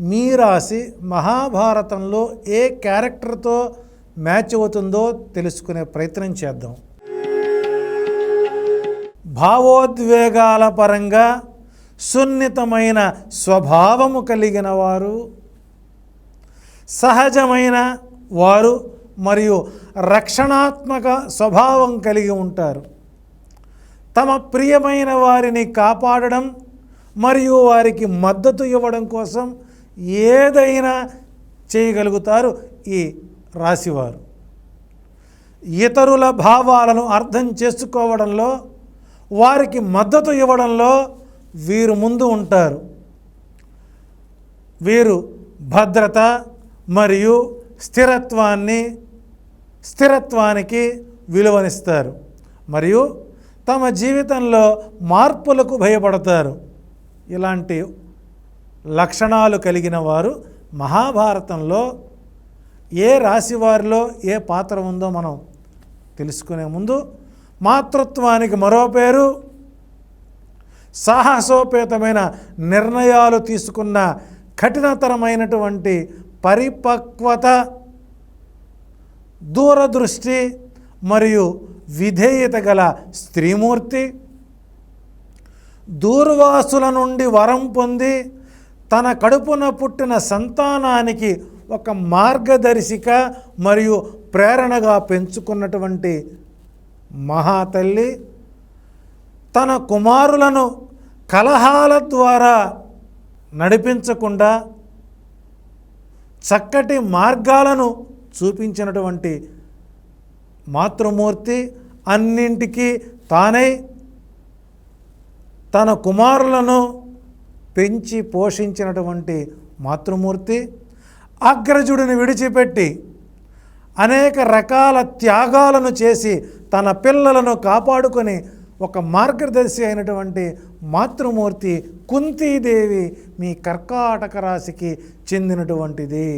మీ రాశి మహాభారతంలో ఏ క్యారెక్టర్తో మ్యాచ్ అవుతుందో తెలుసుకునే ప్రయత్నం చేద్దాం. భావోద్వేగాల పరంగా సున్నితమైన స్వభావము కలిగిన వారు సహజమైన వారు మరియు రక్షణాత్మక స్వభావం కలిగి ఉంటారు. తమ ప్రియమైన వారిని కాపాడడం మరియు వారికి మద్దతు ఇవ్వడం కోసం ఏదైనా చేయగలుగుతారు ఈ రాశివారు. ఇతరుల భావాలను అర్థం చేసుకోవడంలో వారికి మద్దతు ఇవ్వడంలో వీరు ముందు ఉంటారు. వీరు భద్రత మరియు స్థిరత్వాన్ని స్థిరత్వానికి విలువనిస్తారు మరియు తమ జీవితంలో మార్పులకు భయపడతారు. ఇలాంటి లక్షణాలు కలిగిన వారు మహాభారతంలో ఏ రాశి వారిలో ఏ పాత్ర ఉందో మనం తెలుసుకునే ముందు మాతృత్వానికి మరో పేరు సాహసోపేతమైన నిర్ణయాలు తీసుకున్న కఠినతరమైనటువంటి పరిపక్వత దూరదృష్టి మరియు విధేయత గల స్త్రీమూర్తి దూర్వాసుల నుండి వరం పొంది తన కడుపున పుట్టిన సంతానానికి ఒక మార్గదర్శిక మరియు ప్రేరణగా పెంచుకున్నటువంటి మహాతల్లి తన కుమారులను కలహాల ద్వారా నడిపించకుండా చక్కటి మార్గాలను చూపించినటువంటి మాతృమూర్తి అన్నింటికీ తానై తన కుమారులను పెంచి పోషించినటువంటి మాతృమూర్తి అగ్రజుడిని విడిచిపెట్టి అనేక రకాల త్యాగాలను చేసి తన పిల్లలను కాపాడుకొని ఒక మార్గదర్శి అయినటువంటి మాతృమూర్తి కుంతీదేవి మీ కర్కాటక రాశికి చెందినటువంటిది.